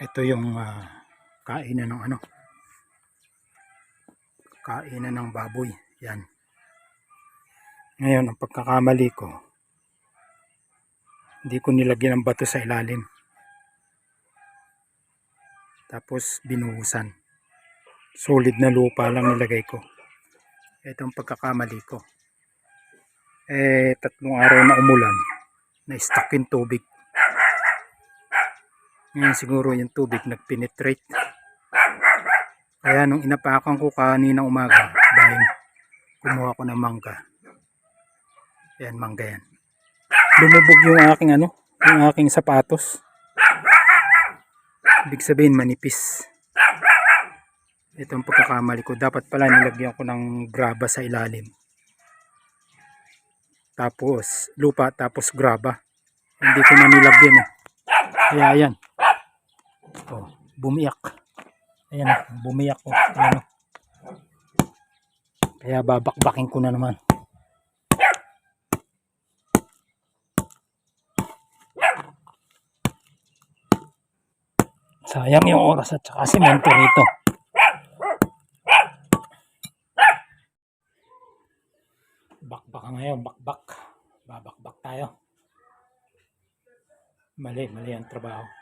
Ito yung ah, kainan ng ano. Kainan ng baboy. Yan. Ngayon, ang pagkakamali ko, hindi ko nilagyan ng bato sa ilalim. Tapos binuhusan. Solid na lupa lang nilagay ko. Ito ang pagkakamali ko. Eh, tatlong araw na umulan, na-stuck yung tubig. Ngayon siguro yung tubig nag-penetrate. Kaya nung inapakan ko kanina umaga, dahil kumuha ko ng mangga. Yan, mangga yan. Lumubog yung aking ano, yung aking sapatos. Ibig sabihin manipis. Ito ang pagkakamali ko. Dapat pala nilagyan ko ng graba sa ilalim. Tapos lupa, tapos graba. Hindi ko na nilagyan eh. Kaya yan. Oh, bumiyak. Ayan, oh, bumiyak ko. Ayan, oh. Kaya babakbakin ko na naman. Sayang yung oras at saka simento rito. Bakbak ngayon, bakbak. Babakbak tayo. Mali, mali ang trabaho.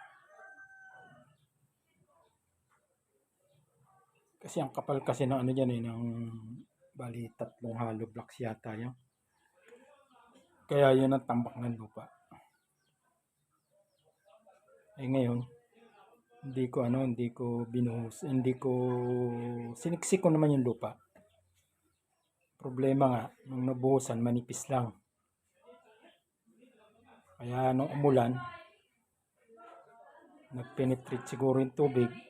Kasi ang kapal kasi ng ano dyan eh, ng bali tatlong hollow blocks yata yan. Kaya yun ang tambak ng lupa. Eh ngayon, hindi ko ano, hindi ko binuhos, hindi ko siniksik ko naman yung lupa. Problema nga, nung nabuhusan, manipis lang. Kaya nung umulan, nag-penetrate siguro yung tubig.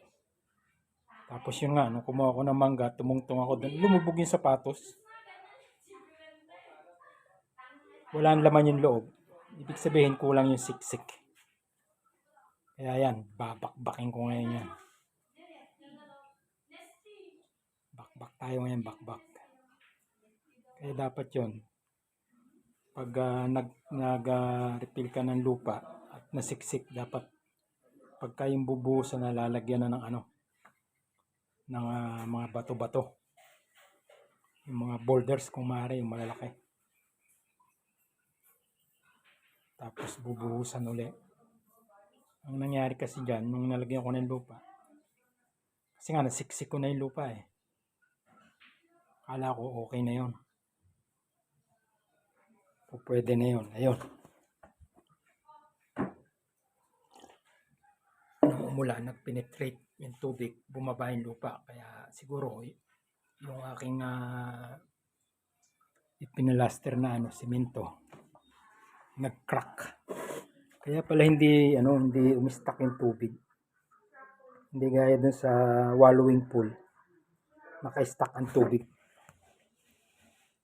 Tapos yun nga, nung kumuha ko ng mangga, tumungtong ako doon, lumubog yung sapatos. Wala ang laman yung loob. Ibig sabihin, kulang yung siksik. Kaya yan, babakbakin ko ngayon yan. Bakbak tayo ngayon, bakbak. Kaya dapat yon pag ah, nag, nag ah, refill ka ng lupa at nasiksik, dapat pagka yung bubuhusan na lalagyan na ng ano, ng ah, mga bato-bato. Yung mga boulders kung maaari, yung malalaki. Tapos bubuhusan uli. Ang nangyari kasi dyan, nung nalagyan ko ng lupa, kasi nga nasiksik ko na yung lupa eh. Kala ko okay na yon. O pwede na yun. Ayun. Nung umulan, nag-penetrate yung tubig, bumaba yung lupa. Kaya siguro, yung aking uh, ipinalaster na ano, simento, nag-crack. Kaya pala hindi, ano, hindi umistak yung tubig. Hindi gaya dun sa wallowing pool. Naka-stack ang tubig.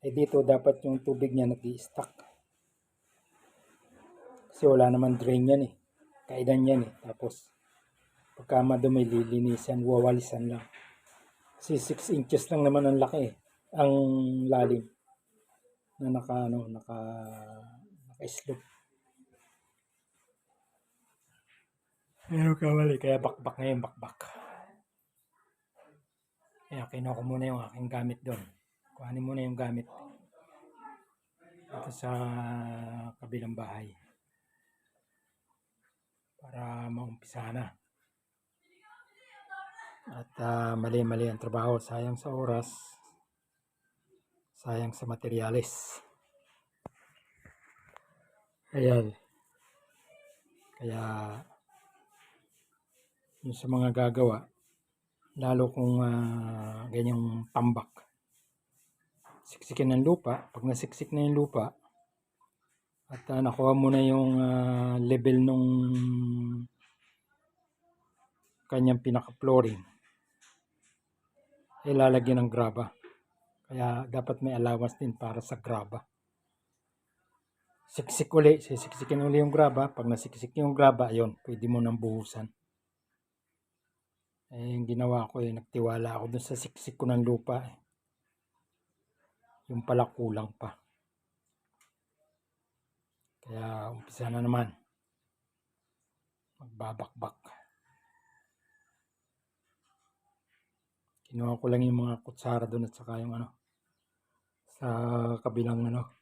Eh dito dapat yung tubig niya nag stack Kasi wala naman drain yan eh. Kaidan yan eh. Tapos pagka madumi lilinisan, wawalisan lang. Kasi 6 inches lang naman ang laki. Ang lalim na naka ano, naka naka slope. Pero kamali, kaya bakbak ngayon, bakbak. Kaya kinuha ko muna yung aking gamit doon. Kuhanin mo na yung gamit. Ito sa kabilang bahay. Para maumpisa na. At ah, mali-mali ang trabaho. Sayang sa oras. Sayang sa materyales. Ayan. Kaya yung sa mga gagawa, lalo kung ah, ganyang tambak siksikin ng lupa. Pag nasiksik na yung lupa, at ah, nakuha mo na yung ah, level nung kanyang pinaka-flooring, ilalagyan ng graba. Kaya dapat may allowance din para sa graba. Siksik uli, sisiksikin uli yung graba. Pag nasiksik yung graba, ayun, pwede mo nang buhusan. Eh, yung ginawa ko eh, nagtiwala ako dun sa siksik ko ng lupa eh yung pala kulang pa. Kaya umpisa na naman. Magbabakbak. Kinuha ko lang yung mga kutsara doon at saka yung ano sa kabilang ano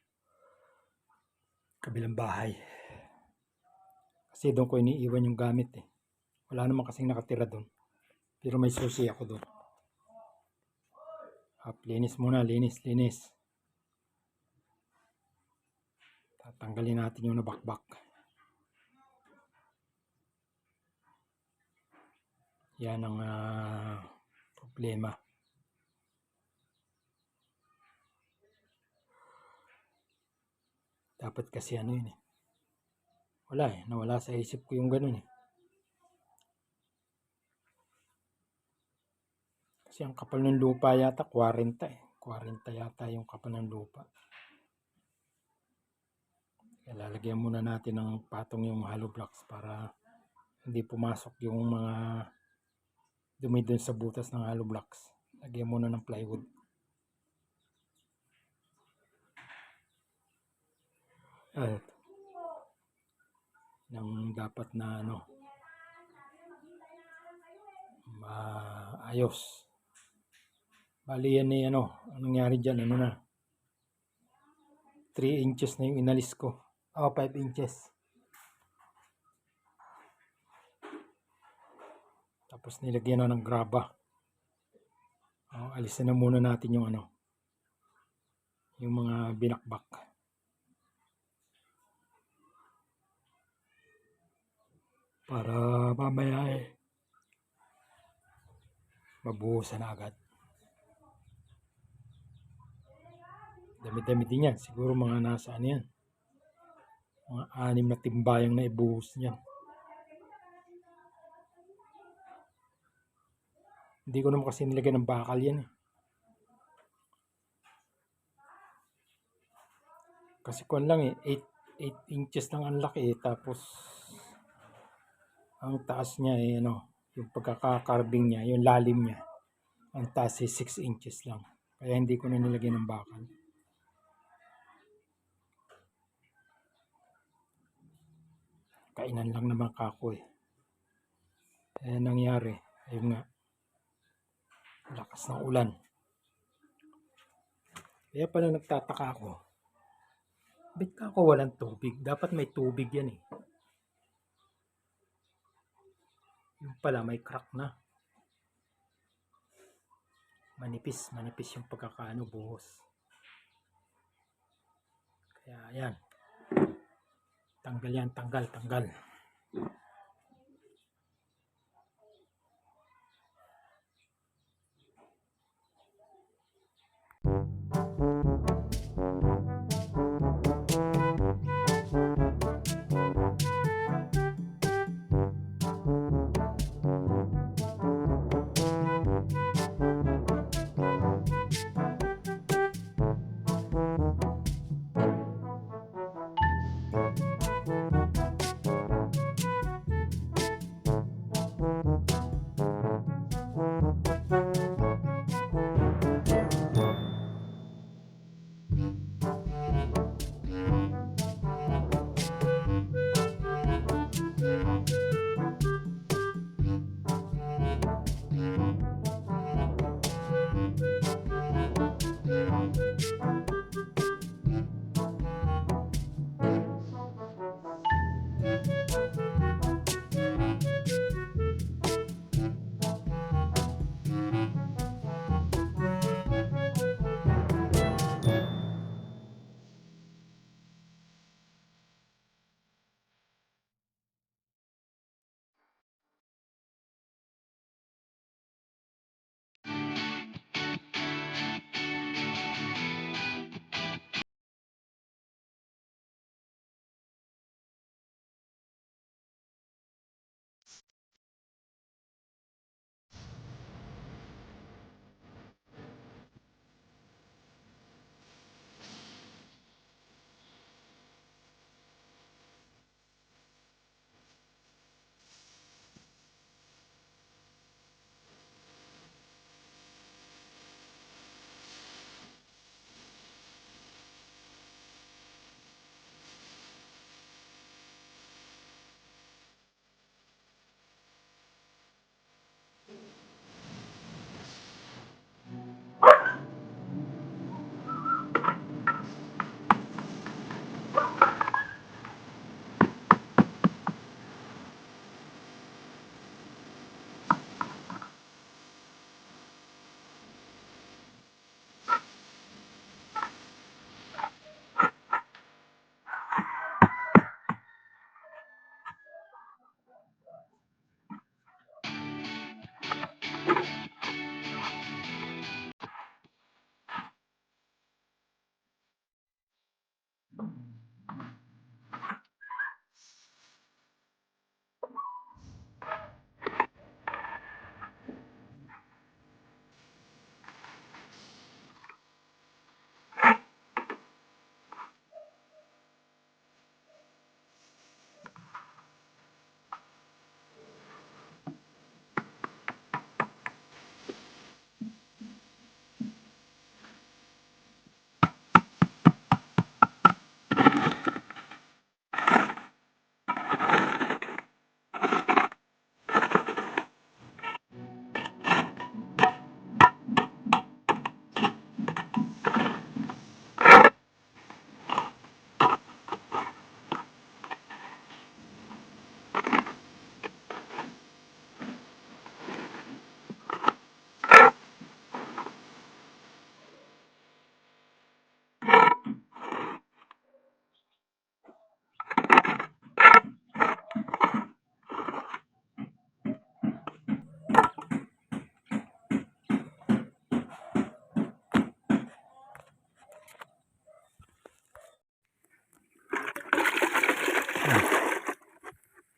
kabilang bahay. Kasi doon ko iniiwan yung gamit eh. Wala naman kasing nakatira doon. Pero may susi ako doon. Up, linis muna, linis, linis. Tatanggalin natin yung nabakbak. Yan ang ah, problema. Dapat kasi ano yun eh. Wala eh. Nawala sa isip ko yung ganun eh. Kasi ang kapal ng lupa yata, 40 eh. 40 yata yung kapal ng lupa. Kaya lalagyan muna natin ng patong yung hollow blocks para hindi pumasok yung mga dumi dun sa butas ng hollow blocks. Lagyan muna ng plywood. At ng dapat na ano maayos. Bali yan eh ano, anong nangyari dyan, ano na 3 inches na yung inalis ko. Oh, 5 inches. Tapos nilagyan na ng graba. Oh, alisin na muna natin yung ano, yung mga binakbak. Para mamaya eh, mabuhusan na agad. Dami-dami din yan. Siguro mga nasa ano yan. Mga anim na timbayang na ibuhos niyan. Hindi ko naman kasi nilagyan ng bakal yan eh. Kasi kuwan lang eh, 8, 8 inches lang ang laki eh. Tapos, ang taas niya eh, ano, yung pagkakakarbing niya, yung lalim niya. Ang taas eh, 6 inches lang. Kaya hindi ko na nilagyan ng bakal. Kainan lang naman kako eh. Eh, nangyari, ayun nga, lakas ng ulan. Kaya pala nagtataka ako. Ka ako walang tubig? Dapat may tubig yan eh. Yung pala may crack na. Manipis, manipis yung pagkakaano buhos. Kaya yan. Tanggal yan, tanggal, tanggal.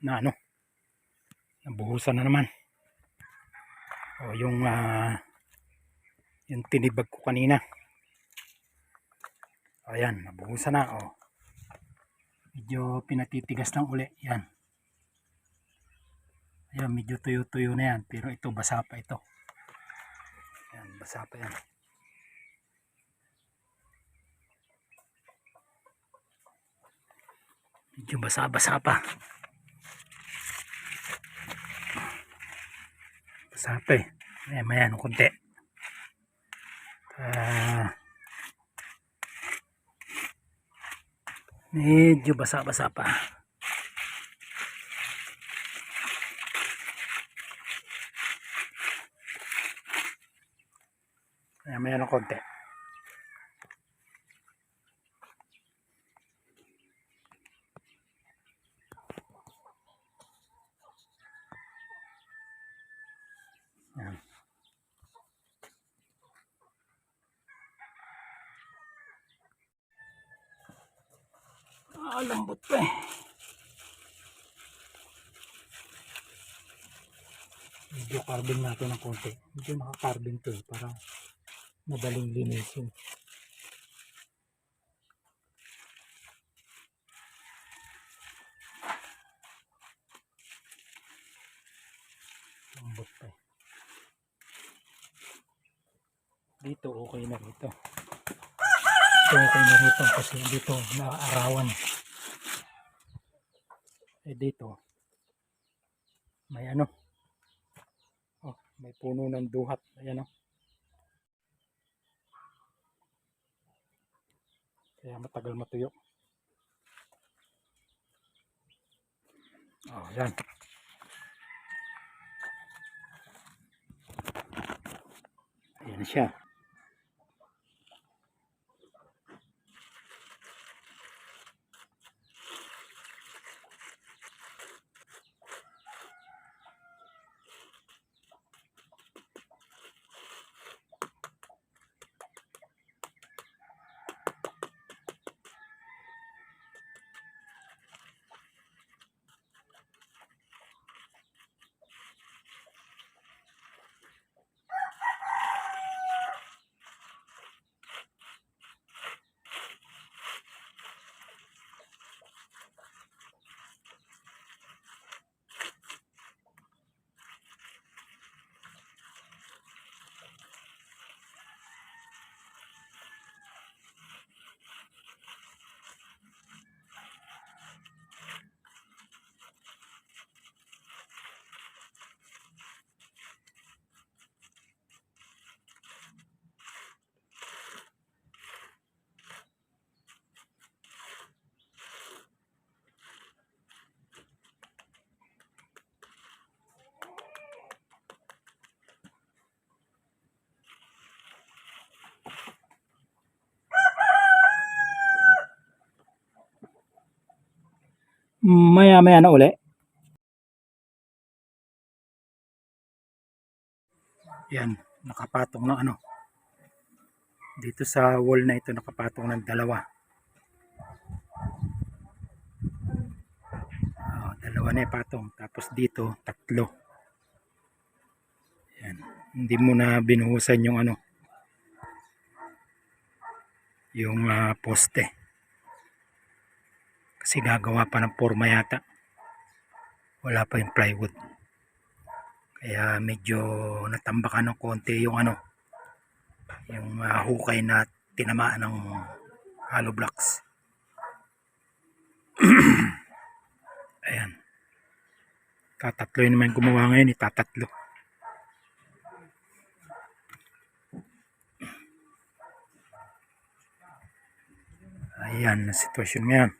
Na ano nabuhusan na naman. O yung ah, yung tinibag ko kanina. Ayan nabuhusan na o. Medyo pinatitigas lang uli yan. Ayan medyo tuyo tuyo na yan pero ito basa pa ito. Yan basa pa yan. Medyo basa basa pa basa pa eh. Ayan, maya ng konti. Ah. Medyo basa basa pa. Ayan, maya ng konti Ayan. Ah, lambot pa eh. Medyo carving natin ng konti. Medyo naka-carving to eh, para madaling linisin. Lambot pa eh. Dito okay na rito. Ito okay na rito kasi dito naaarawan. Eh dito. May ano. Oh, may puno ng duhat. Ayan oh. kaya matagal matuyo. Oh yan ayan siya Maya maya na uli. Yan, nakapatong ng ano. Dito sa wall na ito nakapatong ng dalawa. Oh, dalawa na ipatong. Tapos dito, tatlo. Yan. Hindi mo na binuhusan yung ano. Yung ah, poste. Kasi gagawa pa ng forma yata. Wala pa yung plywood. Kaya medyo natambakan ng konti yung ano. Yung ah, hukay na tinamaan ng hollow blocks. Ayan. Tatatlo yun naman gumawa ngayon. Itatatlo. Ayan na sitwasyon ngayon.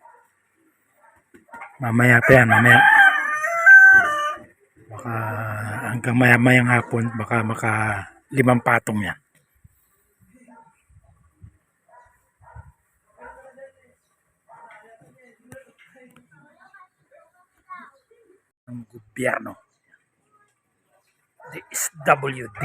Mamaya pa yan, mamaya. Baka hanggang maya mayang hapon, baka maka limang patong yan. ng gobyerno. The SWD.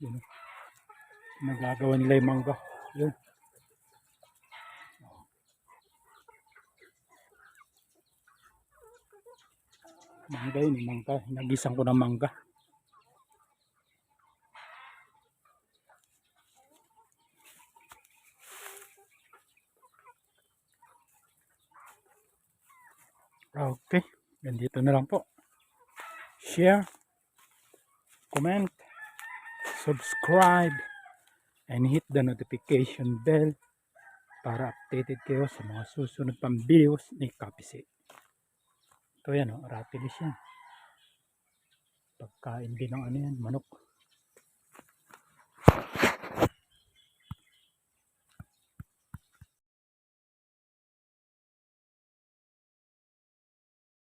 Yun. Nagagawa nila yung mangga. Yun. Mangga yun, mangga. Nagisang ko ng mangga. Okay. Ganito na lang po. Share. Comment. Subscribe. And hit the notification bell para updated kayo sa mga susunod pang videos ni Kapisi. Ito yan o, oh, ratilis yan. Pagkain din ng ano yan, manok.